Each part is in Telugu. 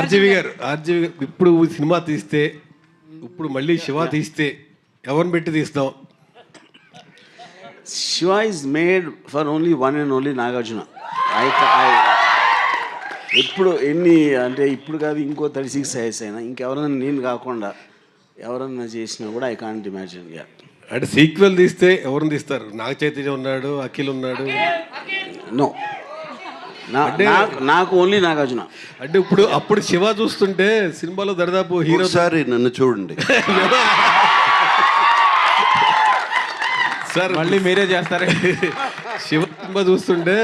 ఆర్జీవి గారు ఆర్జీవి గారు ఇప్పుడు సినిమా తీస్తే ఇప్పుడు మళ్ళీ శివ తీస్తే ఎవరిని పెట్టి తీస్తాం? Shiva is made for only one and only Nagarjuna. ఎప్పుడు ఎన్ని అంటే ఇప్పుడు కాదు ఇంకో థర్టీ సిక్స్ ఇయర్స్ అయినా ఇంకెవరైనా నేను కాకుండా ఎవరన్నా చేసినా కూడా ఐ కాంట్ ఇమాజిన్ యా అంటే సీక్వెల్ తీస్తే ఎవరిని తీస్తారు? నాగ చైతన్య ఉన్నాడు. అఖిల్ ఉన్నాడు నో నాకు నాకు ఓన్లీ నాగార్జున. అంటే ఇప్పుడు అప్పుడు శివ చూస్తుంటే సినిమాలో దరిదాపు హీరో ఒకసారి నన్ను చూడండి. సార్ మళ్ళీ మీరే చేస్తారా? శివ సినిమా చూస్తుంటే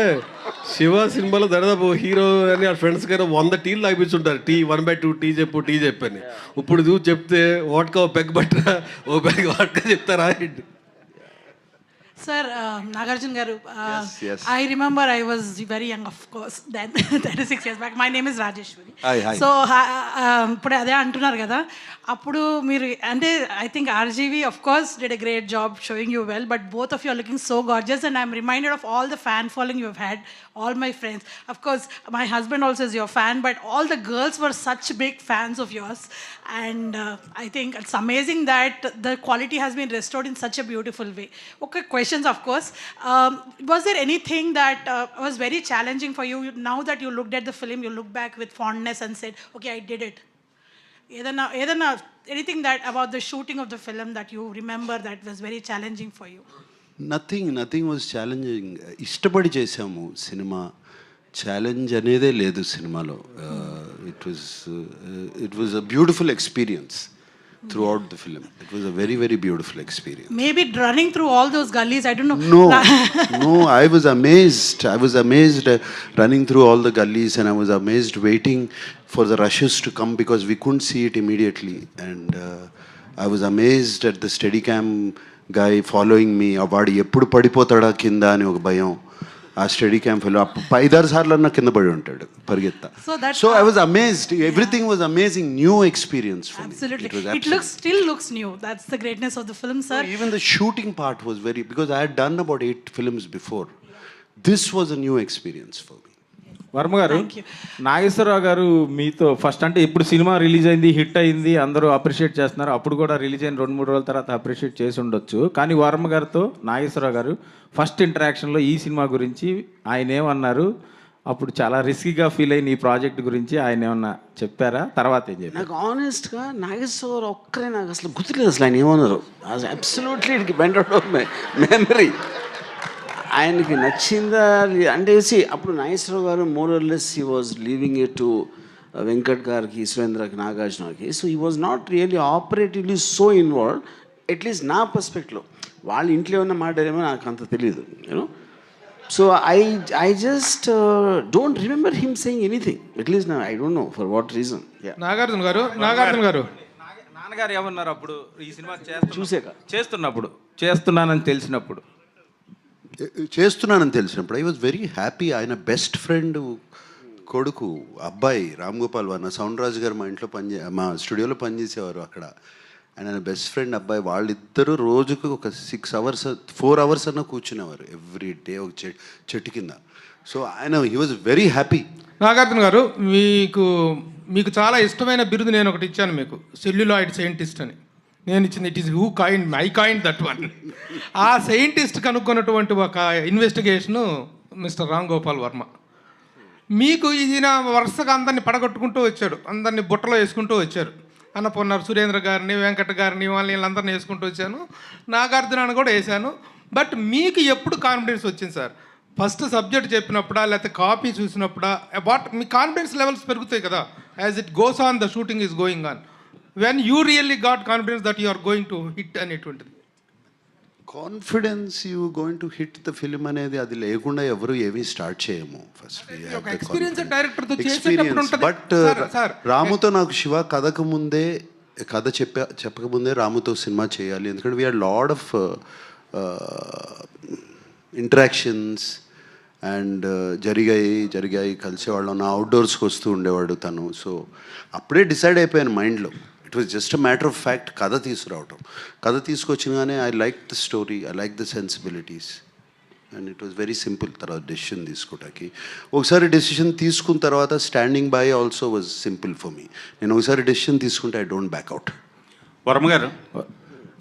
శివ సినిమాలో దాదాపు హీరో అని ఆ ఫ్రెండ్స్ గారు వంద టీలు తాగిపించుంటారు tea one by two tea చెప్పు టీ చెప్పని ఇప్పుడు చూసి చెప్తే వాట్కా ఓ పెగ్ బట్టరా ఓ పెగ్ వాట్కా చెప్తారా ఏంటి? Sir, Nagarjun Garu, uh, yes. I remember I was very young, of course, then 36 years back. My name is Rajeshwari. Hi, hi. So ఇప్పుడు అదే అంటున్నారు కదా అప్పుడు మీరు అంటే I think RGV of course did a great job showing you well but both of you are looking so gorgeous and I'm reminded of all the fan following you had all my friends of course my husband also is your fan but all the girls were such big fans of yours and I think it's amazing that the quality has been restored in such a beautiful way Okay, questions, of course. Um, was there anything that uh, was very challenging for you now that you looked at the film, you look back with fondness and said, okay, I did it? ఏదన్నా ఏదన్నా anything that about the shooting of the film that you remember that was very challenging for you? Nothing nothing was challenging ఇష్టపడి చేసాము సినిమా ఛాలెంజ్ అనేదే లేదు సినిమాలో it was it was a beautiful experience Throughout the film it was a very very beautiful experience Maybe running through all those gullies, I don't know. No, no, I was amazed. I was amazed uh, running through all the gullies and I was amazed waiting for the rushes to come because we couldn't see it immediately. And uh, I was amazed at the Steadicam guy following me. ఆ వాడు ఎప్పుడు పడిపోతాడా కింద అని ఒక భయం ఆ స్టడీ క్యాంప్ ఫెలో ఐదారు సార్లు అన్న కింద పడి ఉంటాడు పరిగెత్తా So that- so I was amazed everything was amazing new experience for Absolutely. It looks still looks new. That's the greatness of the film, sir. even the shooting part was very because I had done about eight films before. This was a new experience for me. Varma గారు. నాగేశ్వరరావు గారు మీతో ఫస్ట్ అంటే ఇప్పుడు సినిమా రిలీజ్ అయింది హిట్ అయింది అందరూ అప్రిషియేట్ చేస్తున్నారు. అప్పుడు కూడా రిలీజ్ అయిన రెండు మూడు రోజుల తర్వాత అప్రిషియేట్ చేసి ఉండొచ్చు. కానీ వర్మ గారితో నాగేశ్వరరావు గారు ఫస్ట్ ఇంటరాక్షన్లో ఈ సినిమా గురించి ఆయన ఏమన్నారు? అప్పుడు చాలా రిస్కీగా ఫీల్ అయిన ఈ ప్రాజెక్ట్ గురించి ఆయన ఏమన్నా చెప్పారా? తర్వాత ఏం చెప్పారు? నాకు ఆనెస్ట్గా నాగేశ్వర ఒక్కరే నాకు అసలు గుర్తులేదు అసలు ఆయన ఏమన్నారు. Absolutely it went out of my memory ఆయనకి నచ్చిందా? అంటే అప్పుడు Nageswara Rao garu more or less he was leaving it to Venkat గారికి ఈశ్వేంద్రకి నాగార్జునకి సో ఈ was not really operatively so involve at least నా పర్స్పెక్ట్లో వాళ్ళ ఇంట్లో ఉన్న మాట్లాడేమో నాకు అంత తెలియదు you know so I I just don't remember him saying anything at least I don't know for what reason Nagarjuna garu Nagarjuna garu. నాగ- నాన్నగారు ఏమన్నారు అప్పుడు ఈ సినిమా చేస్తున్నా చూసాక చేస్తున్నప్పుడు చేస్తున్నానని తెలిసినప్పుడు? చేస్తున్నానని తెలిసినప్పుడు ఐ వాజ్ వెరీ హ్యాపీ ఆయన బెస్ట్ ఫ్రెండ్ కొడుకు అబ్బాయి రామ్ గోపాల్ వర్మ సౌండ్ రాజు గారు మా ఇంట్లో పనిచే మా స్టూడియోలో పనిచేసేవారు అక్కడ. ఆయన బెస్ట్ ఫ్రెండ్ అబ్బాయి వాళ్ళిద్దరూ రోజుకు ఒక సిక్స్ అవర్స్ ఫోర్ అవర్స్ అన్న కూర్చునేవారు ఎవ్రీ డే ఒక చె- చెట్టు కింద. సో ఆయన he was very happy Nagarjuna గారు మీకు మీకు చాలా ఇష్టమైన బిరుదు నేను ఒకటి ఇచ్చాను మీకు సెల్యులాయిడ్ సైంటిస్ట్ అని. నేను ఇచ్చింది it is who coin my coin that one ఆ సైంటిస్ట్ కనుక్కున్నటువంటి ఒక ఇన్వెస్టిగేషను మిస్టర్ రామ్ గోపాల్ వర్మ. మీకు ఈయన వరుసగా అందరిని పడగొట్టుకుంటూ వచ్చాడు అందరిని బుట్టలో వేసుకుంటూ వచ్చారు. అన్నపూర్ణ సురేంద్ర గారిని వెంకట గారిని వాళ్ళని వీళ్ళందరిని వేసుకుంటూ వచ్చాను. నాగార్జునాన్ని కూడా వేశాను. బట్ మీకు ఎప్పుడు కాన్ఫిడెన్స్ వచ్చింది సార్? ఫస్ట్ సబ్జెక్ట్ చెప్పినప్పుడా లేకపోతే కాపీ చూసినప్పుడా? అబౌట్ మీ కాన్ఫిడెన్స్ లెవెల్స్ పెరుగుతాయి కదా. As it goes on the shooting is going on when you really got confidence that you are going to hit అనేటువంటిది confidence you going to hit the film అనేది అది లేకుండా ఎవరు ఏమీ స్టార్ట్ చేయము. ఫస్ట్ ఉంటది. బట్. రాముతో నాకు శివ కథకు ముందే కథ చెప్ప చెప్పకముందే రాముతో సినిమా చేయాలి. ఎందుకంటే we're lot of interactions and జరిగాయి జరిగాయి కలిసేవాళ్ళం. నా అవుట్డోర్స్కి వస్తూ ఉండేవాడు తను. సో అప్పుడే డిసైడ్ అయిపోయాను మైండ్లో it was just a matter of fact కథ తీసుకురావటం కథ తీసుకొచ్చినగానే I like the story I like the sensibilities and it was very simple తర్వాత డెసిషన్ తీసుకోవటానికి ఒకసారి డెసిషన్ తీసుకున్న తర్వాత standing by also was simple for me నేను ఒకసారి డెసిషన్ తీసుకుంటే I don't back out Varma గారు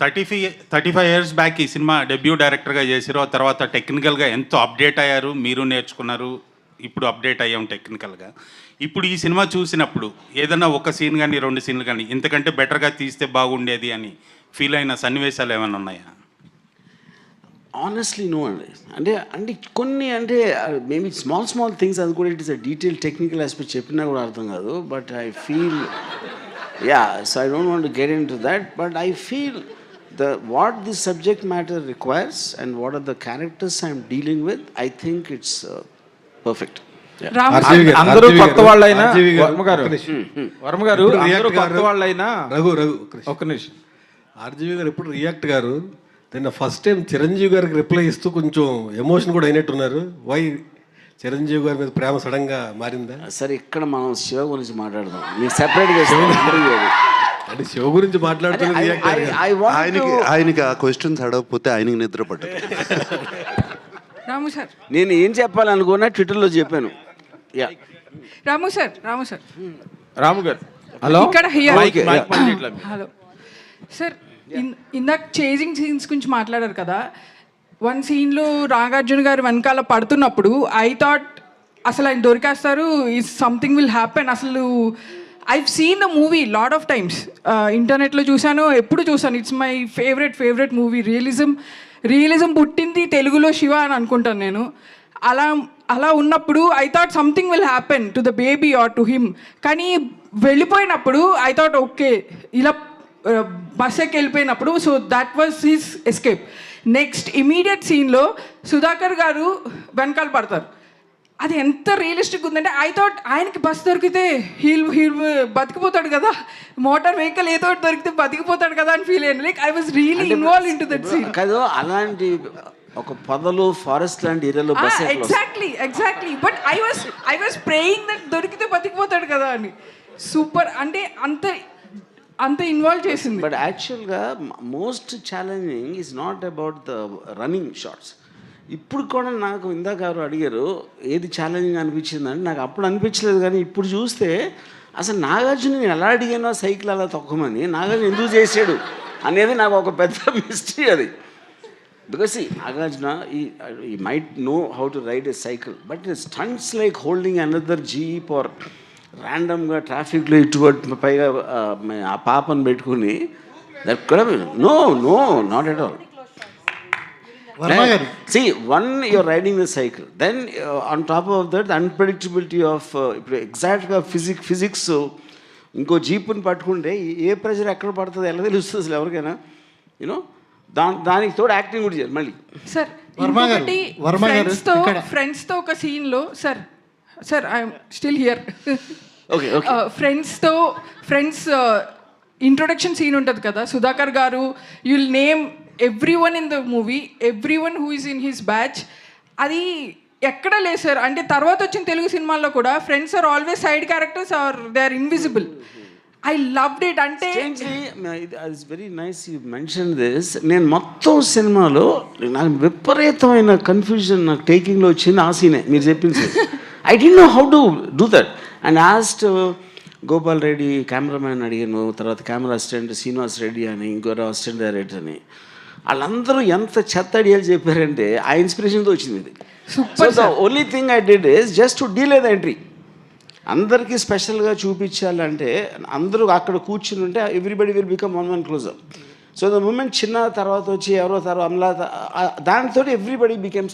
thirty five thirty five years back ఈ సినిమా డెబ్యూ డైరెక్టర్గా చేసిరు ఆ తర్వాత టెక్నికల్గా ఎంతో అప్డేట్ అయ్యారు మీరు నేర్చుకున్నారు. ఇప్పుడు అప్డేట్ అయ్యాం టెక్నికల్గా. ఇప్పుడు ఈ సినిమా చూసినప్పుడు ఏదైనా ఒక సీన్ కానీ రెండు సీన్లు కానీ ఇంతకంటే బెటర్గా తీస్తే బాగుండేది అని ఫీల్ అయిన సన్నివేశాలు ఏమైనా ఉన్నాయా? ఆనెస్ట్లీ నో అండి. అంటే అంటే కొన్ని అంటే మేబీ స్మాల్ స్మాల్ థింగ్స్ అది కూడా it is a detail technical aspect చెప్పినా కూడా అర్థం కాదు. But I feel yeah so I don't want get in to that but I feel the what the subject matter requires and what are the characters I'm dealing with I think it's perfect అందరూ కొత్త వాళ్ళైనా RGV గారు, వర్మ గారు. ఒక్క నిమిషం. వర్మ గారు ఇప్పుడు అందరూ కొత్త వాళ్ళైనా రఘు రఘు ఒక్క నిమిషం. ఆర్జీవి గారు ఎప్పుడు రియాక్ట్ గారు? నిన్న ఫస్ట్ టైం చిరంజీవి గారికి రిప్లై ఇస్తూ కొంచెం ఎమోషన్ కూడా అయినట్టున్నారు. వై చిరంజీవి గారి మీద ప్రేమ సడన్గా మారిందా? సరే ఇక్కడ మనం శివ గురించి మాట్లాడదాం. మీకు సెపరేట్గా అంటే శివ గురించి మాట్లాడుతున్న రియాక్ట్ ఐ వాంట్ ఆయనకి ఆయనకి ఆ క్వశ్చన్స్ అడగకపోతే ఆయనకి నిద్ర పట్టదు. రాము సార్. నేను ఏం చెప్పాలనుకున్నా ట్విట్టర్లో చెప్పాను. Yeah. Ramu sir Ramu sir. Ramu గారు. హలో? ఇక్కడ. హలో సార్ ఇన్- ఇందాక చేజింగ్ సీన్స్ గురించి మాట్లాడారు కదా. వన్ సీన్లో నాగార్జున గారు వెనకాల పడుతున్నప్పుడు ఐ థాట్ అసలు ఆయన దొరికేస్తారు ఈ సంథింగ్ విల్ హ్యాపెన్ అసలు I've seen the movie lot of times ఇంటర్నెట్లో చూశాను ఎప్పుడు చూశాను. It's my favourite favourite movie realism realism పుట్టింది తెలుగులో శివ అని అనుకుంటాను నేను. అలా అలా ఉన్నప్పుడు I thought something will happen to the baby or to him కానీ వెళ్ళిపోయినప్పుడు ఐ థాట్ ఓకే ఇలా uh, బస్ ఎక్కి వెళ్ళిపోయినప్పుడు so that was his escape next immediate సీన్లో సుధాకర్ గారు వెనకాల పడతారు. అది ఎంత రియలిస్టిక్ ఉందంటే ఐ థాట్ ఆయనకి బస్ దొరికితే హీల్ హీల్ బతికిపోతాడు కదా. మోటార్ వెహికల్ ఏదో దొరికితే బతికిపోతాడు కదా అని ఫీల్ అయ్యాను. Like I was really involve in to that scene కాదు అలాంటి ఒక పొదలు ఫారెస్ట్ లాంటి ఏరియాలో bus exactly exactly but I was I was praying that దొరికితే బతికిపోతాడు కదా అని. సూపర్ అంటే అంత అంత ఇన్వాల్వ్ చేసింది. బట్ యాక్చువల్గా most challenging is not about the running shorts ఇప్పుడు కూడా నాకు ఇందాక ఎవరు అడిగారు ఏది ఛాలెంజింగ్ అనిపించిందని. నాకు అప్పుడు అనిపించలేదు కానీ ఇప్పుడు చూస్తే అసలు నాగార్జున నేను ఎలా అడిగానో సైకిల్ అలా తొక్కమని నాగార్జున ఎందుకు చేసాడు అనేది నాకు ఒక పెద్ద మిస్టరీ అది. బికాస్ ఈ నాగార్జున ఈ ఈ might know how to ride a cycle but stunts like holding another jeep or ర్యాండమ్గా ట్రాఫిక్లో ఇటువంటి పైగా ఆ, ఆ పాపను పెట్టుకుని దట్ కూడా no no not at all see one you're riding the cycle then on top of that unpredictability of ఇప్పుడు ఎగ్జాక్ట్గా ఫిజిక్ ఫిజిక్స్ ఇంకో జీపుని పట్టుకుంటే ఏ ప్రెషర్ ఎక్కడ పడుతుంది ఎలా తెలుస్తుంది అసలు ఎవరికైనా? యూనో దా దానికి తోడు యాక్టింగ్ కూడా చేయాలి మళ్ళీ. సార్ వర్మ గారు, ఇంకొకటి వర్మ గారు, ఫ్రెండ్స్తో ఇక్కడ. ఫ్రెండ్స్తో ఒక సీన్లో sir sir I'm still here okay okay ఫ్రెండ్స్తో ఫ్రెండ్స్ ఇంట్రొడక్షన్ సీన్ ఉంటుంది కదా Sudhakar garu you'll name everyone in the movie everyone who is in his batch అది ఎక్కడ లేదు సార్. అంటే తర్వాత వచ్చిన తెలుగు సినిమాల్లో కూడా friends are always side characters are they are invisible I loved it అంటే it's very nice you mention this నేను మొత్తం సినిమాలో నాకు విపరీతమైన కన్ఫ్యూజన్ నాకు టేకింగ్లో వచ్చింది ఆ సీనే మీరు చెప్పింది I do know how to do that and asked Gopal Reddy cameraman అడిగాను. తర్వాత కెమెరా అసిస్టెంట్ శ్రీనివాస్ రెడ్డి అని ఇంకో అసిస్టెంట్ డైరెక్టర్ అని. వాళ్ళందరూ ఎంత చెత్త ఐడియాలు చెప్పారంటే ఆ ఇన్స్పిరేషన్తో వచ్చింది ఇది. So the only thing I did is just to delay the entry అందరికీ స్పెషల్గా చూపించాలంటే అందరూ అక్కడ కూర్చుని ఉంటే everybody will become one one closer so the moment చిన్న తర్వాత వచ్చి ఎవరో తర్వాత అమలా దానితో ఎవ్రీబడి బికెమ్